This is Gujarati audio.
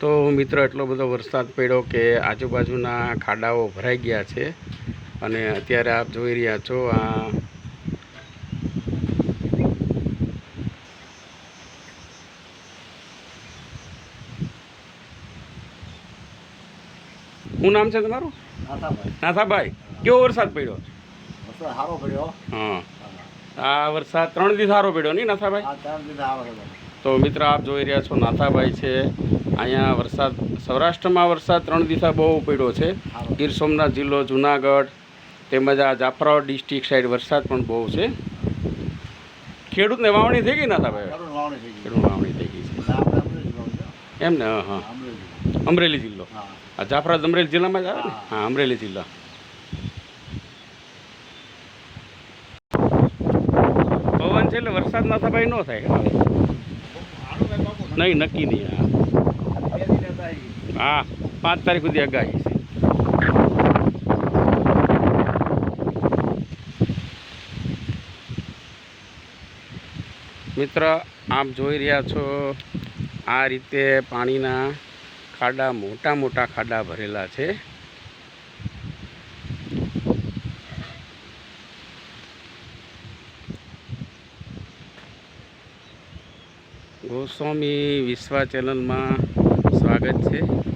તો મિત્ર એટલો બધો વરસાદ પડ્યો કે આજુબાજુના ખાડાઓ ભરાઈ ગયા છે અને અત્યારે આપ જોઈ રહ્યા છો આ શું નામ છે તમારું? નાથાભાઈ. કેવો વરસાદ પડ્યો? સારો પડ્યો. હા. આ વરસાદ ત્રણ દિવસ સારો પડ્યો નહીં નાથાભાઈ? તો મિત્ર આપ જોઈ રહ્યા છો નાથાભાઈ છે. અહીંયા વરસાદ સૌરાષ્ટ્રમાં વરસાદ ત્રણ દિવસ બહુ પડ્યો છે. ગીર સોમનાથ જિલ્લો જુનાગઢ તેમજ આ જાફરાબાદ ડિસ્ટ્રિક્ટ સાઈડ વરસાદ પણ બહુ છે. ખેડૂતને વાવણી થઈ ગઈ ના સારું વાવણી થઈ ગઈ. ખેડૂત વાવણી થઈ ગઈ છે. એમ ને? હા અમરેલી જિલ્લો. આ જાફરાબાદ અમરેલી જિલ્લામાં જ આવે ને? હા. અમરેલી જિલ્લા. પવન છે એટલે વરસાદ ન થાય. આનું કંઈ નહીં નક્કી નહીં. હા. હા, પાંચ તારીખ સુધી આગાહી છે. મિત્ર આપ જોઈ રહ્યા છો, આ રીતે પાણીના ખાડા, મોટા મોટા ખાડા ભરેલા છે. ગોસ્વામી વિશ્વા ચેનલમાં સ્વાગત છે.